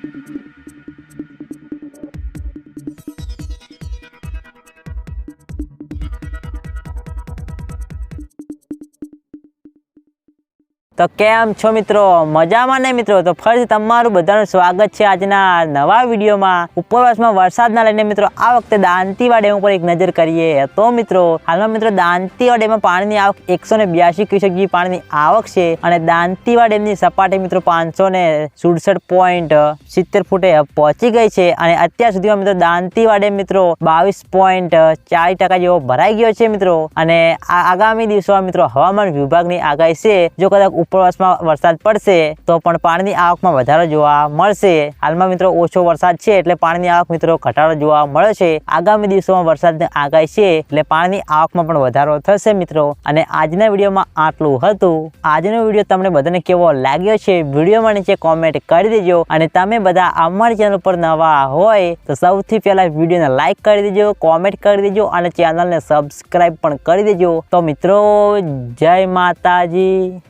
Thank you. તો કેમ છો મિત્રો? મજામાં ને મિત્રો? તો ફરીથી તમારું બધાનું સ્વાગત છે આજના નવા વિડીયોમાં. ઉપરવાસમાં વરસાદના લઈને મિત્રો, આ વખતે દાંતીવા ડેમ ઉપર એક નજર કરીએ તો મિત્રો, હાલમાં મિત્રો દાંતીવા ડેમમાં પાણીની આવક એકસો ને બ્યાસી ક્યુસેક જેવી પાણીની આવક છે અને દાંતીવા ડેમની સપાટી મિત્રો પાંચસો ને સુડસઠ પોઈન્ટ સિત્તેર ફૂટે પહોંચી ગઈ છે અને અત્યાર સુધીમાં મિત્રો દાંતીવા ડેમ મિત્રો બાવીસ પોઈન્ટ ચાલીસ ટકા જેવો ભરાઈ ગયો છે મિત્રો. અને આગામી દિવસોમાં મિત્રો હવામાન વિભાગની આગાહી છે. જો કદાચ ઉપરવાસમાં વરસાદ પડશે, તો પણ પાણીની આવકમાં વધારો જોવા મળશે. હાલમાં મિત્રો ઓછો વરસાદ છે, એટલે પાણીની આવક મિત્રો ઘટાડો જોવા મળે છે. આગામી દિવસોમાં વરસાદની આગાહી છે, એટલે પાણીની આવકમાં પણ વધારો થશે મિત્રો. અને આજના વિડીયોમાં આટલું હતું. આજનો વીડિયો તમને બધાને કેવો લાગ્યો છે, વિડીયોમાં નીચે કોમેન્ટ કરી દેજો. અને તમે બધા અમારી ચેનલ પર નવા હોય, તો સૌથી પહેલા વિડીયોને લાઇક કરી દેજો કોમેન્ટ કરી દેજો, અને ચેનલને સબસ્ક્રાઈબ પણ કરી દેજો. તો મિત્રો, જય માતાજી.